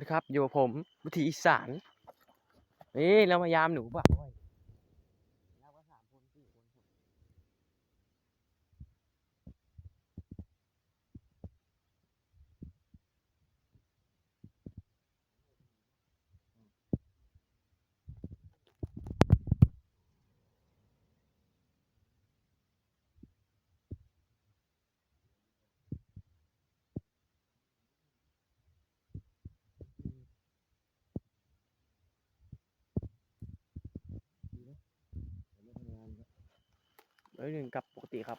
วัสดีครับ อยู่กับผมวิถีอีสาน นี่เรามายามหนูป่ะ ร้อยหนึ่งกับปกติครับ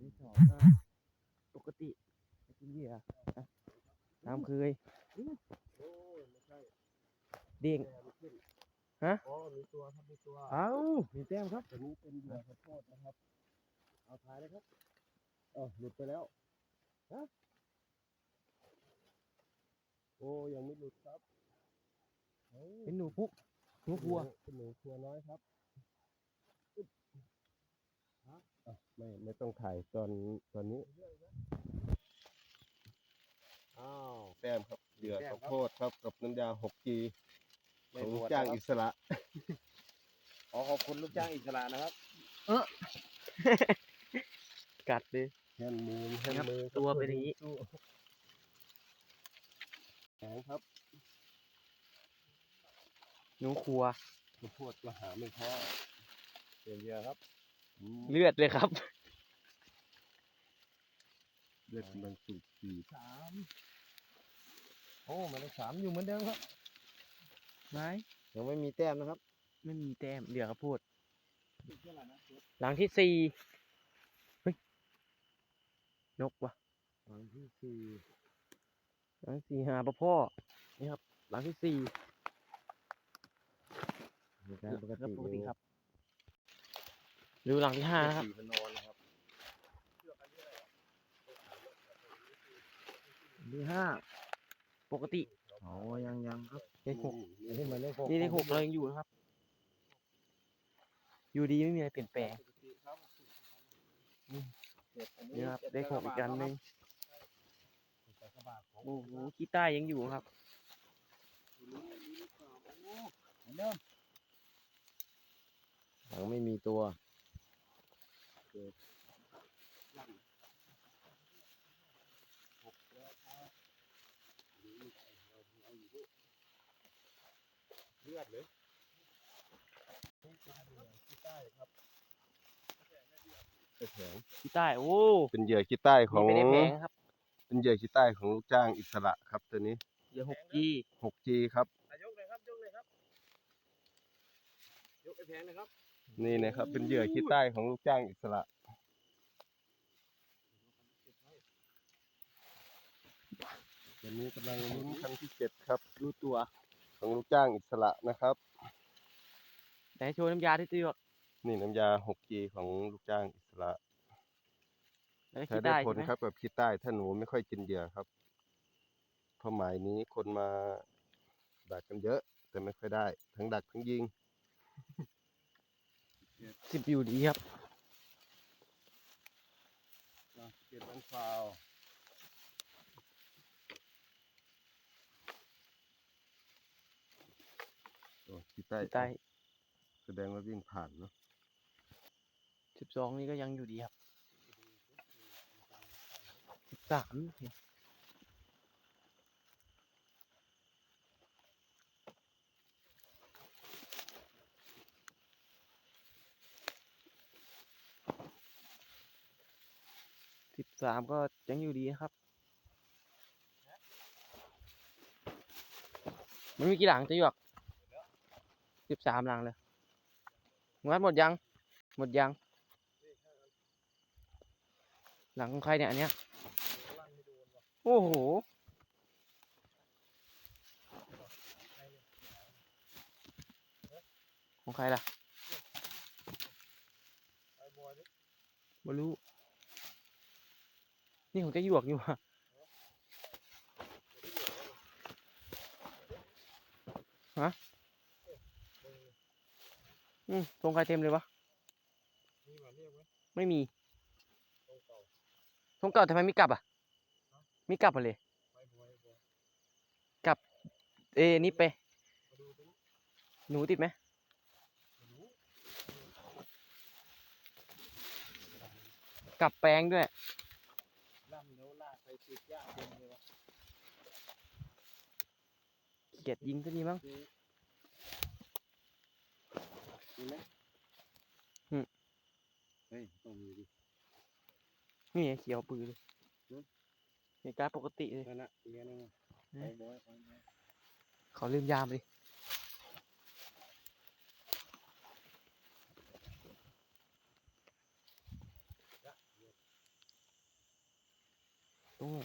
นี่สองก็ปกติไม่กินเหยื่ออะตามเคยเด้งอ๋อมีตัวครับมีตัวเอ้ามีแต้มครับตัวนี้เป็นเหยื่อขอโทษนะครับ เอาถ่ายเลยครับเออหลุดไปแล้วฮะโอ้ยังไม่หลุดครับเอ้ยเป็นหนูพุกหนูพัวเป็นหนูครัวน้อยครับอึ๊บฮะอะ ไม่ไม่ต้องถ่ายตอนตอนนี้ อ้าว แต้มครับเหยื่อขอโทษครับกับน้ำยา 6G ของลูกจ้างอิสระขอขอบคุณลูกจ้างอิสระนะครับกัดดิแฮนด์มือแฮนครับด์มือตัวเป็นอย่างนี้สู้แข็งครับหนูครัวข้าวโพดก็หาไม่พอเปลี่ยนเหยื่อครับอืม เลือดเลยครับ เลือดกำลังสูบฉีดสามโอ้หมายเลขสามอยู่เหมือนเดิมครับไม้ยังไม่มีแต้มนะครับไม่มีแต้มเหลือข้าวโพดหลังที่สี่เฮ้ยนกวะครั้งที่สี่หลังที่สี่หาปะพ่อนี่ครับ หลังที่สี่ เหตุการณ์ปกแล้วติปกติครับ ดูหลังที่ห้านะครับสี่พนอนนะครับที่ห้าปกติอ๋อยังยังครับเลขหกอันนี้หมายเลขหกนี่เลขหกเรายังอยู่นะครับ อยู่ดีไม่มีอะไรเปลี่ยนแปลงนี่ครับเลขหกอีกอันหนึ่งโอ้โหขี้ใต้ยังอยู่ครับเหมือนเดิมหลังไม่มีตัว เลือดเลยที่ใต้ครับแข็งขี้ใต้ โอ้ เป็นเหยื่อขี้ใต้ของ ไม่ได้แพงครับ เป็นเหยื่อขี้ใต้ของลูกจ้างอิสระครับตัวนี้เดี๋ยวหกจี 6G ครับยกเลยครับ ยกเลยครับ ยกไอแพงนะครับ นี่นะครับ เป็นเหยื่อขี้ใต้ของลูกจ้างอิสระ วันนี้กำลังลุ้นครั้งที่เจ็ดครับรู้ตัวของลูกจ้างอิสระนะครับ แต่โชว์น้ำยาที่ตัวนี่น้ำยา 6G ของลูกจ้างอิสระแล้วใช้ขี้ได้ใต้ผลใช่ไหมครับแบบขี้ใต้ถ้าหนูไม่ค่อยกินเหยื่อครับเพราะหมายนี้คนมาดักกันเยอะ แต่ไม่ค่อยได้ ทั้งดักทั้งยิง สิบอยู่ดีครับเก็บมันฟาวโอ้ขี้ใต้ขี้ใต้แสดงว่าวิ่งผ่านเนาะสิบสองนี่ก็ยังอยู่ดีครับสิบสาม สิบสามก็ยังอยู่ดีนะครับ มันมีกี่หลังจะหยอกสิบสามหลังเลยงัดหมดยัง หมดยัง หลังของใครเนี่ยอันเนี้ย โอ้โหของใครล่ะไม่รู้ นี่ของจะหยวกอยู่อะฮะอืมตรงใครเต็มเลยวะไม่มีตรงเก่าทำไมไม่กลับอะไม่กลับมาเลยเเอ้นี่ไปหนูติดไหมกลับแปลงด้วย ล่ำแล้วลากไป ติดยากเต็มเลยวะเกลียดยิงก็ดีมั้งมีไหมอืมเฮ้ยต้องมีดินี่ไงเขียวปืนเลยหืมในการดปกติเลยนั่นน่ะอีกอันหนึงอะอืมเอาบอยเอาบอยเขาลืมยามเลยตรงนี้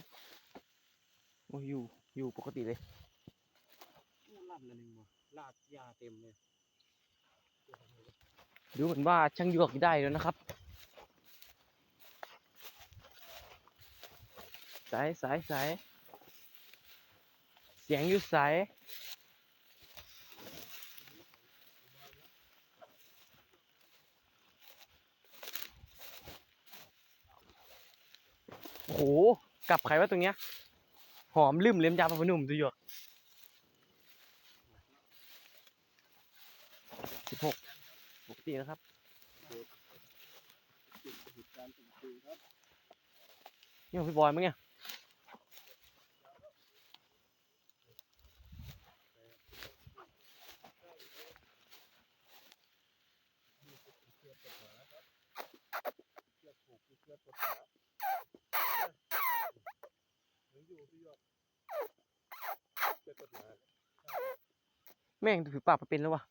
โอ้ยอยู่อยู่ปกติเลยโอ้ล่ำนั่นเองวะลากยาเต็มเลยดูเหมือนว่าช่างหยวกได้แล้วนะครับสายสายสายเสียงอยู่สายโอ้โหกลับใครวะตรงเนี้ยห อมลืมเลี้ยมยาปะพนุ่มดูหยกสิบหกปกตินะครับเนี่ยพี่บอยมั้งเนี่ย ยังอยู่พี่ยอดเจ็บกฎหมาย แม่งถือปากไปเป็นแล้ววะ